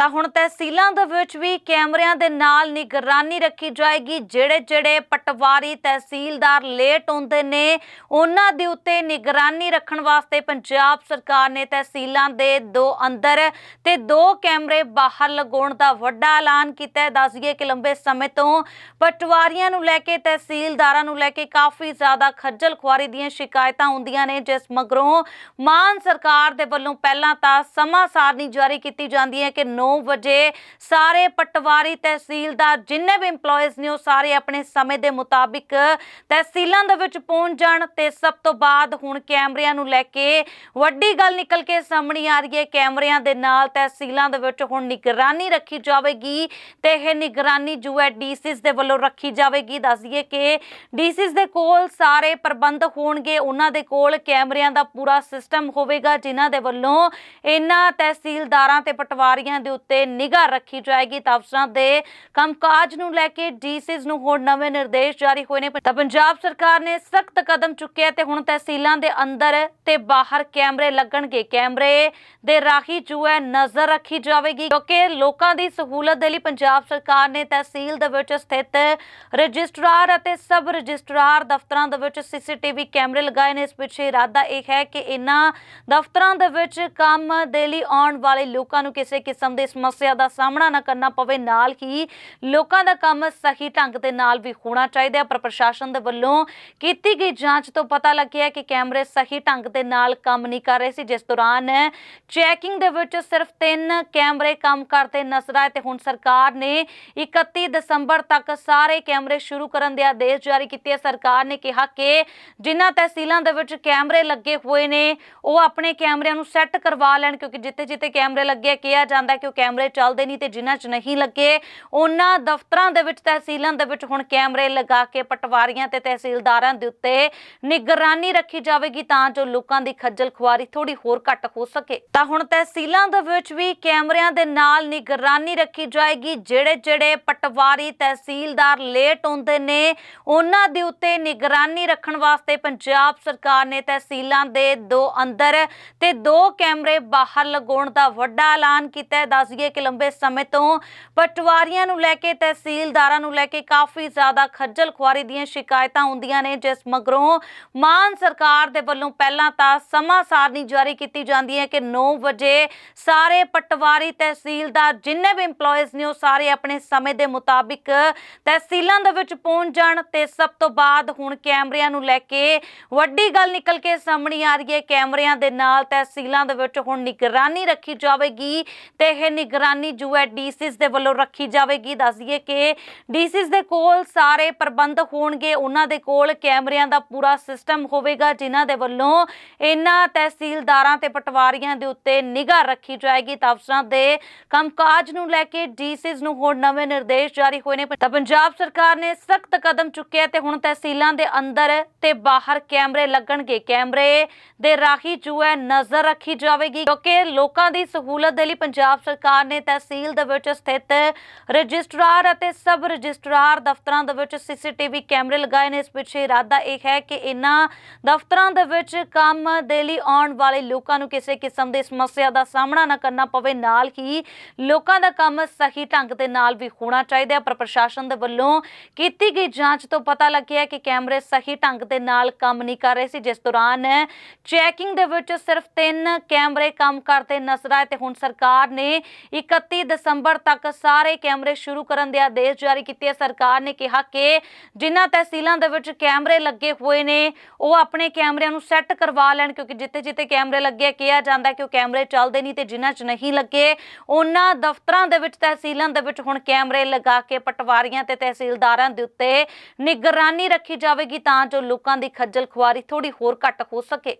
ਤਾਂ ਹੁਣ ਤਹਿਸੀਲਾਂ ਦੇ ਵਿੱਚ ਵੀ ਕੈਮਰਿਆਂ ਦੇ ਨਾਲ ਨਿਗਰਾਨੀ ਰੱਖੀ ਜਾਏਗੀ। ਜਿਹੜੇ ਜਿਹੜੇ ਪਟਵਾਰੀ ਤਹਿਸੀਲਦਾਰ ਲੇਟ ਹੁੰਦੇ ਨੇ, ਉਹਨਾਂ ਦੇ ਉੱਤੇ ਨਿਗਰਾਨੀ ਰੱਖਣ ਵਾਸਤੇ ਪੰਜਾਬ ਸਰਕਾਰ ਨੇ ਤਹਿਸੀਲਾਂ ਦੇ ਦੋ ਅੰਦਰ ਤੇ ਦੋ ਕੈਮਰੇ ਬਾਹਰ ਲਗਾਉਣ ਦਾ ਵੱਡਾ ਐਲਾਨ ਕੀਤਾ ਹੈ। ਦੱਸਈਏ ਕਿ ਲੰਬੇ ਸਮੇਂ ਤੋਂ ਪਟਵਾਰੀਆਂ ਨੂੰ ਲੈ ਕੇ, ਤਹਿਸੀਲਦਾਰਾਂ ਨੂੰ ਲੈ ਕੇ ਕਾਫੀ ਜ਼ਿਆਦਾ ਖੱਜਲ ਖੁਆਰੀ ਦੀਆਂ ਸ਼ਿਕਾਇਤਾਂ ਹੁੰਦੀਆਂ ਨੇ, ਜਿਸ ਮਗਰੋਂ ਮਾਨ ਸਰਕਾਰ ਦੇ ਵੱਲੋਂ ਪਹਿਲਾਂ ਤਾਂ ਸਮਾਂ ਸਾਰਣੀ ਜਾਰੀ ਕੀਤੀ ਜਾਂਦੀ ਹੈ ਕਿ 9 ਵਜੇ ਸਾਰੇ ਪਟਵਾਰੀ, ਤਹਿਸੀਲਦਾਰ, ਜਿੰਨੇ ਵੀ EMPLOYEES ਨੇ ਉਹ ਸਾਰੇ ਆਪਣੇ ਸਮੇਂ ਦੇ ਮੁਤਾਬਿਕ ਤਹਿਸੀਲਾਂ ਦੇ ਵਿੱਚ ਪਹੁੰਚ ਜਾਣ ਤੇ ਸਭ ਤੋਂ ਬਾਅਦ ਹੁਣ ਕੈਮਰਿਆਂ ਨੂੰ ਲੈ ਕੇ ਵੱਡੀ ਗੱਲ ਨਿਕਲ ਕੇ ਸਾਹਮਣੇ ਆ ਰਹੀ ਹੈ। ਕੈਮਰਿਆਂ ਦੇ ਨਾਲ ਤਹਿਸੀਲਾਂ ਦੇ ਵਿੱਚ ਹੁਣ ਨਿਗਰਾਨੀ ਰੱਖੀ ਜਾਵੇਗੀ ਤੇ ਇਹ ਨਿਗਰਾਨੀ ਜੋ ਹੈ ਡੀਸੀਸ ਦੇ ਵੱਲੋਂ ਰੱਖੀ ਜਾਵੇਗੀ। ਦੱਸ ਦਈਏ ਕਿ ਡੀਸੀਸ ਦੇ ਕੋਲ ਸਾਰੇ ਪ੍ਰਬੰਧ ਹੋਣਗੇ। ਉਹਨਾਂ ਦੇ ਕੋਲ ਕੈਮਰਿਆਂ ਦਾ ਪੂਰਾ ਸਿਸਟਮ ਹੋਵੇਗਾ, ਜਿਨ੍ਹਾਂ ਦੇ ਵੱਲੋਂ ਇਹਨਾਂ ਤਹਿਸੀਲਦਾਰਾਂ ਤੇ ਪਟਵਾਰੀਆਂ ਦੇ ਉੱਤੇ ਨਿਗਾਹ ਰੱਖੀ ਜਾਏਗੀ ਤਾਂ ਅਫਸਰਾਂ ਦੇ ਕੰਮਕਾਜ ਨੂੰ ਲੈ ਕੇ ਡੀਸੀਸ ਨੂੰ ਹੁਣ ਨਵੇਂ ਨਿਰਦੇਸ਼ ਜਾਰੀ ਹੋਏ ਨੇ। ਤਾਂ ਪੰਜਾਬ ਸਰਕਾਰ ਨੇ ਸਖਤ ਕਦਮ ਚੁੱਕਿਆ ਤੇ ਹੁਣ ਤਹਿਸੀਲਾਂ ਦੇ ਅੰਦਰ ਤੇ ਬਾਹਰ ਕੈਮਰੇ ਲੱਗਣਗੇ। ਕੈਮਰੇ ਦੇ ਰਾਹੀਂ ਜੋ ਹੈ ਨਜ਼ਰ ਰੱਖੀ ਜਾਵੇਗੀ ਕਿਉਂਕਿ ਲੋਕਾਂ ਦੀ ਸਹੂਲਤ ਦੇ ਲਈ ਪੰਜਾਬ ਸਰਕਾਰ ਨੇ ਤਹਿਸੀਲ ਦੇ ਵਿੱਚ ਸਥਿਤ ਰਜਿਸਟਰਾਰ ਅਤੇ ਸਬ ਰਜਿਸਟਰਾਰ ਦਫ਼ਤਰਾਂ ਦੇ ਵਿੱਚ ਸੀਸੀਟੀਵੀ ਕੈਮਰੇ ਲਗਾਏ ਨੇ। ਇਸ ਪਿੱਛੇ ਇਰਾਦਾ ਇਹ ਹੈ ਕਿ ਇਹਨਾਂ ਦਫ਼ਤਰਾਂ ਦੇ ਵਿੱਚ ਕੰਮ ਦੇ ਲਈ ਆਉਣ ਵਾਲੇ ਲੋਕਾਂ ਨੂੰ ਕਿਸੇ ਕਿਸਮ ਦੇ ਸਮੱਸਿਆ ਦਾ ਸਾਹਮਣਾ ਨਾ ਕਰਨਾ ਪਵੇ, ਨਾਲ ਹੀ ਲੋਕਾਂ ਦਾ ਕੰਮ ਸਹੀ ਢੰਗ ਦੇ ਨਾਲ ਵੀ ਹੋਣਾ ਚਾਹੀਦਾ ਹੈ। ਪਰ ਪ੍ਰਸ਼ਾਸਨ ਦੇ ਵੱਲੋਂ ਕੀਤੀ ਗਈ ਜਾਂਚ ਤੋਂ ਪਤਾ ਲੱਗਿਆ ਕਿ ਕੈਮਰੇ ਸਹੀ ਢੰਗ ਦੇ ਨਾਲ ਕੰਮ ਨਹੀਂ ਕਰ ਰਹੇ ਸੀ। ਜਿਸ ਦੌਰਾਨ ਚੈਕਿੰਗ ਦੇ ਵਿੱਚ ਸਿਰਫ ਤਿੰਨ ਕੈਮਰੇ ਕੰਮ ਕਰਦੇ ਨਜ਼ਰ ਆਏ ਤੇ ਹੁਣ ਸਰਕਾਰ ਨੇ 31 ਦਸੰਬਰ ਤੱਕ ਸਾਰੇ ਕੈਮਰੇ ਸ਼ੁਰੂ ਕਰਨ ਦੇ ਆਦੇਸ਼ ਜਾਰੀ ਕੀਤੇ। ਸਰਕਾਰ ਨੇ ਕਿਹਾ ਕਿ ਜਿਨ੍ਹਾਂ ਤਹਿਸੀਲਾਂ ਦੇ ਵਿੱਚ ਕੈਮਰੇ ਲੱਗੇ ਹੋਏ ਨੇ, ਉਹ ਆਪਣੇ ਕੈਮਰਿਆਂ ਨੂੰ ਸੈੱਟ ਕਰਵਾ ਲੈਣ, ਕਿਉਂਕਿ ਜਿੱਥੇ ਜਿੱਥੇ ਕੈਮਰੇ ਲੱਗੇ ਕਿਹਾ ਜਾਂਦਾ ਕਿ ਉਹ ਕੈਮਰੇ ਚੱਲਦੇ ਨਹੀਂ ਤੇ ਜਿਨ੍ਹਾਂ 'ਚ ਨਹੀਂ ਲੱਗੇ, ਉਹਨਾਂ ਦਫ਼ਤਰਾਂ ਦੇ ਵਿੱਚ, ਤਹਿਸੀਲਾਂ ਦੇ ਵਿੱਚ ਹੁਣ ਕੈਮਰੇ ਲਗਾ ਕੇ ਪਟਵਾਰੀਆਂ ਤੇ ਤਹਿਸੀਲਦਾਰਾਂ ਦੇ ਉੱਤੇ ਨਿਗਰਾਨੀ ਰੱਖੀ ਜਾਵੇਗੀ ਤਾਂ ਜੋ ਲੋਕਾਂ ਦੀ ਖੱਜਲ ਖੁਆਰੀ ਥੋੜੀ ਹੋਰ ਘੱਟ ਹੋ ਸਕੇ। ਤਾਂ ਹੁਣ ਤਹਿਸੀਲਾਂ ਦੇ ਵਿੱਚ ਵੀ ਕੈਮਰਿਆਂ ਦੇ ਨਾਲ ਨਿਗਰਾਨੀ ਰੱਖੀ ਜਾਏਗੀ। ਜਿਹੜੇ ਜਿਹੜੇ ਪਟਵਾਰੀ ਤਹਿਸੀਲਦਾਰ ਲੇਟ ਹੁੰਦੇ ਨੇ, ਉਹਨਾਂ ਦੇ ਉੱਤੇ ਨਿਗਰਾਨੀ ਰੱਖਣ ਵਾਸਤੇ ਪੰਜਾਬ ਸਰਕਾਰ ਨੇ ਤਹਿਸੀਲਾਂ ਦੇ ਦੋ ਅੰਦਰ ਤੇ ਦੋ ਕੈਮਰੇ ਬਾਹਰ ਲਗਾਉਣ ਦਾ ਵੱਡਾ ਐਲਾਨ ਕੀਤਾ ਹੈ। ਦੱਸਈਏ ਕਿ ਲੰਬੇ ਸਮੇਂ ਤੋਂ ਪਟਵਾਰੀਆਂ ਨੂੰ ਲੈ ਕੇ, ਤਹਿਸੀਲਦਾਰਾਂ ਨੂੰ ਲੈ ਕੇ ਕਾਫੀ ਜ਼ਿਆਦਾ ਖੱਜਲ ਖੁਆਰੀ ਦੀਆਂ ਸ਼ਿਕਾਇਤਾਂ ਹੁੰਦੀਆਂ ਨੇ, ਜਿਸ ਮਗਰੋਂ ਮਾਨ ਸਰਕਾਰ ਦੇ ਵੱਲੋਂ ਪਹਿਲਾਂ ਤਾਂ ਸਮਾਂ ਸਾਰਣੀ ਜਾਰੀ ਕੀਤੀ ਜਾਂਦੀ ਹੈ ਕਿ 9 ਵਜੇ ਸਾਰੇ ਪਟਵਾਰੀ, ਤਹਿਸੀਲਦਾਰ ਜਿੰਨੇ ਵੀ EMPLOYEES ਨੇ, ਉਹ ਸਾਰੇ ਆਪਣੇ ਸਮੇਂ ਦੇ ਮੁਤਾਬਿਕ ਤਹਿਸੀਲਾਂ ਦੇ ਵਿੱਚ ਪਹੁੰਚ ਜਾਣ ਤੇ ਸਭ ਤੋਂ ਬਾਅਦ ਹੁਣ ਕੈਮਰਿਆਂ ਨੂੰ ਲੈ ਕੇ ਵੱਡੀ ਗੱਲ ਨਿਕਲ ਕੇ ਸਾਹਮਣੇ ਆ ਰਹੀ ਹੈ। ਕੈਮਰਿਆਂ ਦੇ ਨਾਲ ਤਹਿਸੀਲਾਂ ਦੇ ਵਿੱਚ ਹੁਣ ਨਿਗਰਾਨੀ ਰੱਖੀ ਜਾਵੇਗੀ ਤੇ ਇਹ ਨਿਗਰਾਨੀ ਜੋ ਹੈ ਡੀਸੀਸ ਦੇ ਵੱਲੋਂ ਰੱਖੀ ਜਾਵੇਗੀ। ਦੱਸ ਦਈਏ ਕਿ ਡੀਸੀਸ ਦੇ ਕੋਲ ਸਾਰੇ ਪ੍ਰਬੰਧ ਹੋਣਗੇ। ਉਹਨਾਂ ਦੇ ਕੋਲ ਕੈਮਰਿਆਂ ਦਾ ਪੂਰਾ ਸਿਸਟਮ ਹੋਵੇਗਾ, ਜਿਨ੍ਹਾਂ ਦੇ ਵੱਲੋਂ ਇਹਨਾਂ ਤਹਿਸੀਲਦਾਰਾਂ ਤੇ ਪਟਵਾਰੀਆਂ ਦੇ ਉੱਤੇ ਨਿਗਾਹ ਰੱਖੀ ਜਾਏਗੀ। ਤਾਂ ਅਫਸਰਾਂ ਦੇ ਕੰਮਕਾਜ ਨੂੰ ਲੈ ਕੇ ਡੀਸੀਸ ਨੂੰ ਹੁਣ ਨਵੇਂ ਨਿਰਦੇਸ਼ ਜਾਰੀ ਹੋਏ ਨੇ। ਤਾਂ ਪੰਜਾਬ ਸਰਕਾਰ ਨੇ ਸਖਤ ਕਦਮ ਚੁੱਕਿਆ ਤੇ ਹੁਣ ਤਹਿਸੀਲਾਂ ਦੇ ਅੰਦਰ ਤੇ ਬਾਹਰ ਕੈਮਰੇ ਲੱਗਣਗੇ। ਕੈਮਰੇ ਦੇ ਰਾਹੀਂ ਜੋ ਹੈ ਨਜ਼ਰ ਰੱਖੀ ਜਾਵੇਗੀ ਕਿਉਂਕਿ ਲੋਕਾਂ ਦੀ ਸਹੂਲਤ ਦੇ ਲਈ ਪੰਜਾਬ ਸਰਕਾਰ ਸਰਕਾਰ ਨੇ ਤਹਿਸੀਲ ਦੇ ਵਿੱਚ ਸਥਿਤ ਰਜਿਸਟਰਾਰ ਅਤੇ ਸਬ ਰਜਿਸਟਰਾਰ ਦਫ਼ਤਰਾਂ ਦੇ ਵਿੱਚ ਸੀਸੀਟੀਵੀ ਕੈਮਰੇ ਲਗਾਏ ਨੇ। ਇਸ ਪਿੱਛੇ ਇਰਾਦਾ ਇਹ ਹੈ ਕਿ ਇਹਨਾਂ ਦਫ਼ਤਰਾਂ ਦੇ ਵਿੱਚ ਕੰਮ ਦੇ ਲਈ ਆਉਣ ਵਾਲੇ ਲੋਕਾਂ ਨੂੰ ਕਿਸੇ ਕਿਸਮ ਦੀ ਸਮੱਸਿਆ ਦਾ ਸਾਹਮਣਾ ਨਾ ਕਰਨਾ ਪਵੇ। ਨਾਲ ਹੀ ਲੋਕਾਂ ਦਾ ਕੰਮ ਸਹੀ ਢੰਗ ਦੇ ਨਾਲ ਵੀ ਹੋਣਾ ਚਾਹੀਦਾ ਹੈ। ਪਰ ਪ੍ਰਸ਼ਾਸਨ ਦੇ ਵੱਲੋਂ ਕੀਤੀ ਗਈ ਜਾਂਚ ਤੋਂ ਪਤਾ ਲੱਗਿਆ ਕਿ ਕੈਮਰੇ ਸਹੀ ਢੰਗ ਦੇ ਨਾਲ ਕੰਮ ਨਹੀਂ ਕਰ ਰਹੇ ਸੀ। ਜਿਸ ਦੌਰਾਨ ਚੈਕਿੰਗ ਦੇ ਵਿੱਚ ਸਿਰਫ ਤਿੰਨ ਕੈਮਰੇ ਕੰਮ ਕਰਦੇ ਨਜ਼ਰ ਆਏ ਤੇ ਹੁਣ ਸਰਕਾਰ ਨੇ 31 ਦਸੰਬਰ ਤੱਕ ਸਾਰੇ ਕੈਮਰੇ ਸ਼ੁਰੂ ਕਰਨ ਦੇ ਆਦੇਸ਼ ਜਾਰੀ ਕੀਤੇ ਹੈ ਸਰਕਾਰ ਨੇ ਕਿਹਾ ਕਿ ਜਿਨ੍ਹਾਂ ਤਹਿਸੀਲਾਂ ਦੇ ਵਿੱਚ ਕੈਮਰੇ ਲੱਗੇ ਹੋਏ ਨੇ, ਉਹ ਆਪਣੇ ਕੈਮਰਿਆਂ ਨੂੰ ਸੈੱਟ ਕਰਵਾ ਲੈਣ, ਕਿਉਂਕਿ ਜਿੱਥੇ ਜਿੱਥੇ ਕੈਮਰੇ ਲੱਗੇ ਕਿਹਾ ਜਾਂਦਾ ਕਿ ਉਹ ਕੈਮਰੇ ਚੱਲਦੇ ਨਹੀਂ ਤੇ ਜਿਨ੍ਹਾਂ 'ਚ ਨਹੀਂ ਲੱਗੇ, ਉਹਨਾਂ ਦਫ਼ਤਰਾਂ ਦੇ ਵਿੱਚ, ਤਹਿਸੀਲਾਂ ਦੇ ਵਿੱਚ ਹੁਣ ਕੈਮਰੇ ਲਗਾ ਕੇ ਪਟਵਾਰੀਆਂ ਤੇ ਤਹਿਸੀਲਦਾਰਾਂ ਦੇ ਉੱਤੇ ਨਿਗਰਾਨੀ ਰੱਖੀ ਜਾਵੇਗੀ ਤਾਂ ਜੋ ਲੋਕਾਂ ਦੀ ਖੱਜਲ ਖੁਆਰੀ ਥੋੜੀ ਹੋਰ ਘੱਟ ਹੋ ਸਕੇ।